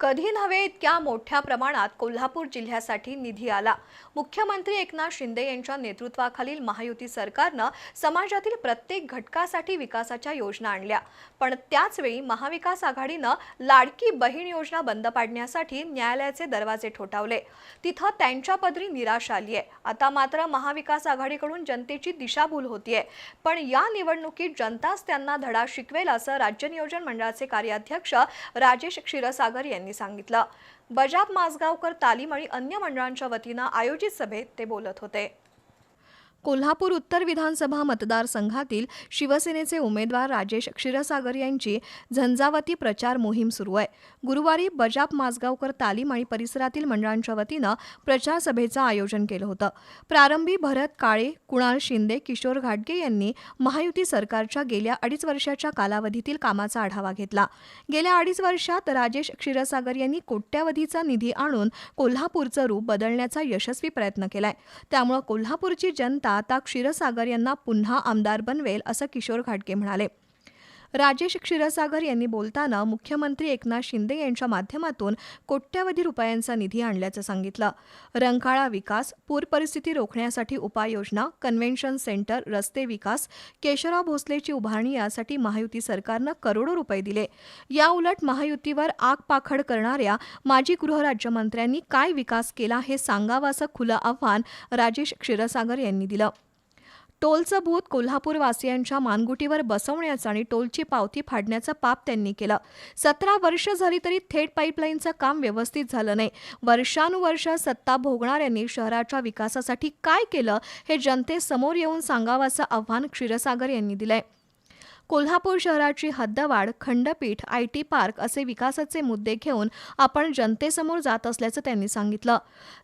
कधी नव्हे इतक्या मोठ्या प्रमाणात कोल्हापूर जिल्ह्यासाठी निधी आला. मुख्यमंत्री एकनाथ शिंदे यांच्या नेतृत्वाखालील महायुती सरकारनं समाजातील प्रत्येक घटकासाठी विकासाच्या योजना आणल्या. पण त्याचवेळी महाविकास आघाडीनं लाडकी बहीण योजना बंद पाडण्यासाठी न्यायालयाचे दरवाजे ठोठावले. तिथं त्यांच्या पदरी निराश आली आहे. आता मात्र महाविकास आघाडीकडून जनतेची दिशाभूल होतीये. पण या निवडणुकीत जनताच त्यांना धडा शिकवेल असं राज्य नियोजन मंडळाचे कार्याध्यक्ष राजेश क्षीरसागर यांनी सांगितलं. बजाब माजगावकर तालीम आणि अन्य मंडळांच्या वतीनं आयोजित सभेत ते बोलत होते. कोल्हापूर उत्तर विधानसभा मतदारसंघातील शिवसेनेचे उमेदवार राजेश क्षीरसागर यांची झंझावती प्रचार मोहीम सुरू आहे. गुरुवारी बजाप माजगावकर तालीम आणि परिसरातील मंडळांच्या वतीनं प्रचारसभेचं आयोजन केलं होतं. प्रारंभी भरत काळे कुणाल शिंदे किशोर घाटगे यांनी महायुती सरकारच्या गेल्या अडीच वर्षाच्या कालावधीतील कामाचा आढावा घेतला. गेल्या अडीच वर्षात राजेश क्षीरसागर यांनी कोट्यावधीचा निधी आणून कोल्हापूरचं रूप बदलण्याचा यशस्वी प्रयत्न केलाय. त्यामुळे कोल्हापूरची जनता आता क्षीरसागर यांना पुन्हा आमदार बनवेल असं किशोर घाटगे म्हणाले. राजेश क्षीरसागर यांनी बोलताना मुख्यमंत्री एकनाथ शिंदे यांच्या माध्यमातून कोट्यवधी रुपयांचा निधी आणल्याचं सांगितलं. रंकाळा विकास पूर परिस्थिती रोखण्यासाठी उपाययोजना कन्व्हेन्शन सेंटर रस्ते विकास केशवराव भोसलेची उभारणी यासाठी महायुती सरकारनं करोडो रुपये दिले. या उलट महायुतीवर आगपाखड करणाऱ्या माजी गृहराज्यमंत्र्यांनी काय विकास केला हे सांगावं असं खुलं आव्हान राजेश क्षीरसागर यांनी दिलं. टोलचं भूत कोल्हापूरवासियांच्या मानगुटीवर बसवण्याचं आणि टोलची पावती फाडण्याचं पाप त्यांनी केलं. सतरा वर्ष झाली तरी थेट पाईपलाईनचं काम व्यवस्थित झालं नाही. वर्षानुवर्ष सत्ता भोगणाऱ्यांनी शहराच्या विकासासाठी काय केलं हे जनतेसमोर येऊन सांगावं असं आव्हान क्षीरसागर यांनी दिलंय. कोल्हापूर शहराची हद्दवाढ खंडपीठ आय टी पार्क असे विकासाचे मुद्दे घेऊन आपण जनतेसमोर जात असल्याचं त्यांनी सांगितलं.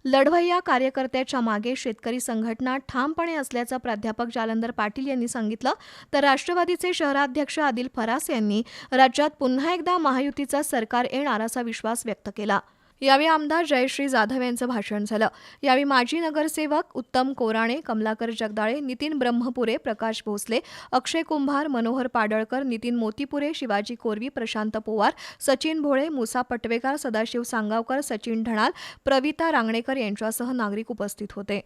लढवय्या कार्यकर्त्याच्या मागे शेतकरी संघटना ठामपणे असल्याचं प्राध्यापक जालंदर पाटील यांनी सांगितलं. तर राष्ट्रवादीचे शहराध्यक्ष आदिल फरास यांनी राज्यात पुन्हा एकदा महायुतीचं सरकार येणार असा विश्वास व्यक्त केला. यावेळी आमदार जयश्री जाधव यांचं भाषण झालं. यावेळी माजी नगरसेवक उत्तम कोराणे कमलाकर जगदाळे नितीन ब्रह्मपुरे प्रकाश भोसले अक्षय कुंभार मनोहर पाडळकर नितीन मोतीपुरे शिवाजी कोरवी प्रशांत पोवार सचिन भोळे मुसा पटवेकर सदाशिव सांगावकर सचिन ढणाल प्रविता रांगणेकर यांच्यासह नागरिक उपस्थित होते.